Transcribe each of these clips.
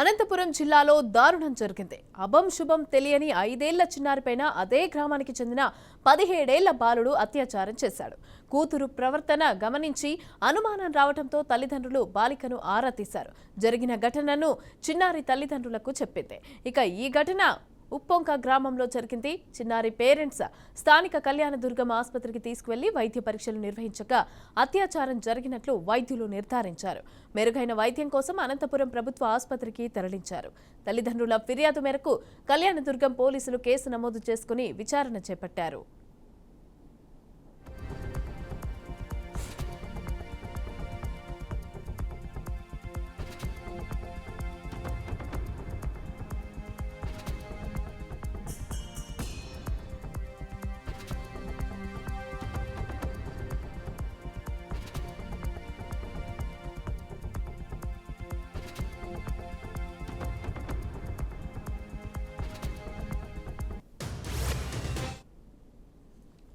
అనంతపురం జిల్లాలో దారుణం జరిగింది. అభం శుభం తెలియని ఐదేళ్ళ చిన్నారిపైన అదే గ్రామానికి చెందిన పదిహేడేళ్ళ బాలుడు అత్యాచారం చేశాడు. కూతురు ప్రవర్తన గమనించి అనుమానం రావడంతో తల్లిదండ్రులు బాలికను ఆరా తీశారు. జరిగిన ఘటనను చిన్నారి తల్లిదండ్రులకు చెప్పింది. ఇక ఈ ఘటన ఉప్పొంక గ్రామంలో జరిగింది. చిన్నారి పేరెంట్స్ స్థానిక కళ్యాణదుర్గం ఆసుపత్రికి తీసుకువెళ్ళి వైద్య పరీక్షలు నిర్వహించగా అత్యాచారం జరిగినట్లు వైద్యులు నిర్ధారించారు. మెరుగైన వైద్యం కోసం అనంతపురం ప్రభుత్వ ఆసుపత్రికి తరలించారు. తల్లిదండ్రుల ఫిర్యాదు మేరకు కళ్యాణదుర్గం పోలీసులు కేసు నమోదు చేసుకుని విచారణ చేపట్టారు.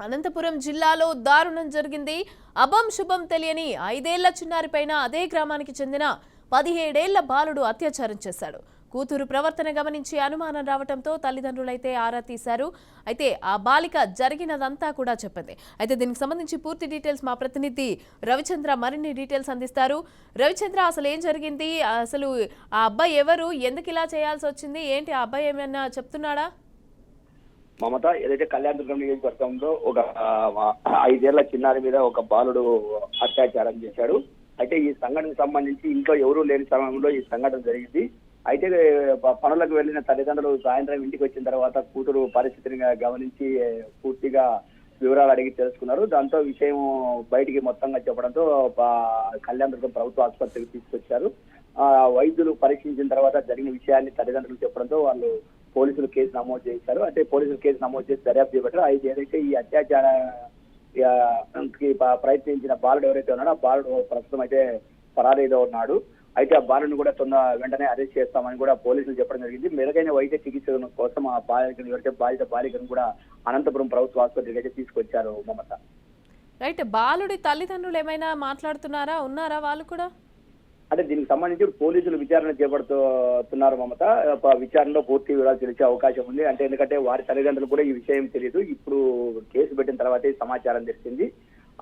అనంతపురం జిల్లాలో దారుణం జరిగింది. అభం శుభం తెలియని ఐదేళ్ళ చిన్నారిపైన అదే గ్రామానికి చెందిన పదిహేడేళ్ళ బాలుడు అత్యాచారం చేశాడు. కూతురు ప్రవర్తన గమనించి అనుమానం రావడంతో తల్లిదండ్రులైతే ఆరా తీశారు. అయితే ఆ బాలిక జరిగినదంతా కూడా చెప్పింది. అయితే దీనికి సంబంధించి పూర్తి డీటెయిల్స్ మా ప్రతినిధి రవిచంద్ర మరిన్ని డీటెయిల్స్ అందిస్తారు. రవిచంద్ర అసలు ఏం జరిగింది? అసలు ఆ అబ్బాయి ఎవరు? ఎందుకు ఇలా చేయాల్సి వచ్చింది? ఏంటి ఆ అబ్బాయి ఏమైనా చెప్తున్నాడా? మమత ఏదైతే కళ్యాణదుర్గం నియోజకవర్గంలో ఒక ఐదేళ్ళ చిన్నారి మీద ఒక బాలుడు అత్యాచారం చేశాడు. అయితే ఈ సంఘటనకు సంబంధించి ఇంట్లో ఎవరూ లేని సమయంలో ఈ సంఘటన జరిగింది. అయితే పనులకు వెళ్ళిన తల్లిదండ్రులు సాయంత్రం ఇంటికి వచ్చిన తర్వాత కూతురు పరిస్థితిని గమనించి పూర్తిగా వివరాలు అడిగి తెలుసుకున్నారు. దాంతో విషయం బయటికి మొత్తంగా చెప్పడంతో కళ్యాణదుర్గం ప్రభుత్వ ఆసుపత్రికి తీసుకొచ్చారు. వైద్యులు పరీక్షించిన తర్వాత జరిగిన విషయాన్ని తల్లిదండ్రులు చెప్పడంతో వాళ్ళు పోలీసులు కేసు నమోదు చేశారు అంటే పోలీసులు కేసు నమోదు చేసి దర్యాప్తు చేపట్టారు. అయితే ఏదైతే ఈ అత్యాచార ప్రయత్నించిన బాలుడు ఎవరైతే ఉన్నాడో ఆ బాలుడు ప్రస్తుతం అయితే పరారీలో ఉన్నాడు. అయితే ఆ బాలుని కూడా తొందర వెంటనే అరెస్ట్ చేస్తామని కూడా పోలీసులు చెప్పడం జరిగింది. మెరుగైన వైద్య చికిత్స కోసం ఆ బాలికను ఎవరైతే బాధిత బాలికను కూడా అనంతపురం ప్రభుత్వ ఆసుపత్రికి అయితే తీసుకొచ్చారు మమత. రైట్ బాలుడి తల్లిదండ్రులు ఏమైనా మాట్లాడుతున్నారా? ఉన్నారా వాళ్ళు కూడా? అంటే దీనికి సంబంధించి పోలీసులు విచారణ చేపడుతున్నారు మమత. విచారణలో పూర్తి వివరాలు తెలిసే అవకాశం ఉంది. అంటే ఎందుకంటే వారి తల్లిదండ్రులు కూడా ఈ విషయం తెలియదు ఇప్పుడు కేసు పెట్టిన తర్వాతే సమాచారం తెలిసింది.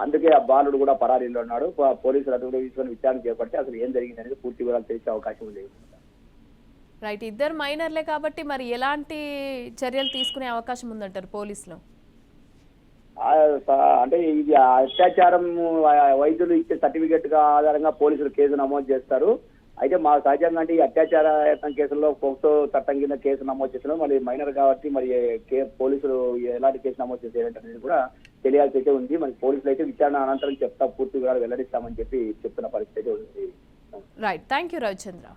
అందుకే ఆ బాలుడు కూడా పరారీలో ఉన్నాడు. పోలీసులు అతను తీసుకొని విచారణ చేపడితే అసలు ఏం జరిగింది అనేది పూర్తి వివరాలు తెలిసే అవకాశం ఉంది. రైట్. ఇద్దరు మైనర్లే కాబట్టి మరి ఎలాంటి చర్యలు తీసుకునే అవకాశం ఉందంటారు పోలీసులు? అంటే ఇది అత్యాచారం వైద్యులు ఇచ్చే సర్టిఫికెట్ ఆధారంగా పోలీసులు కేసు నమోదు చేస్తారు. అయితే మా సహజంగా అంటే ఈ అత్యాచార యత్నం కేసుల్లో పోక్సో చట్టం కింద కేసు నమోదు చేసిన మరి మైనర్ కాబట్టి మరి కే- పోలీసులు ఎలాంటి కేసు నమోదు చేసేటనేది కూడా తెలియాల్సి అయితే ఉంది. మరి పోలీసులు అయితే విచారణ అనంతరం చెప్తా పూర్తి వివరాలు వెల్లడిస్తామని చెప్పి చెప్తున్న పరిస్థితి అయితే ఉంది. Right thank you Ravichandra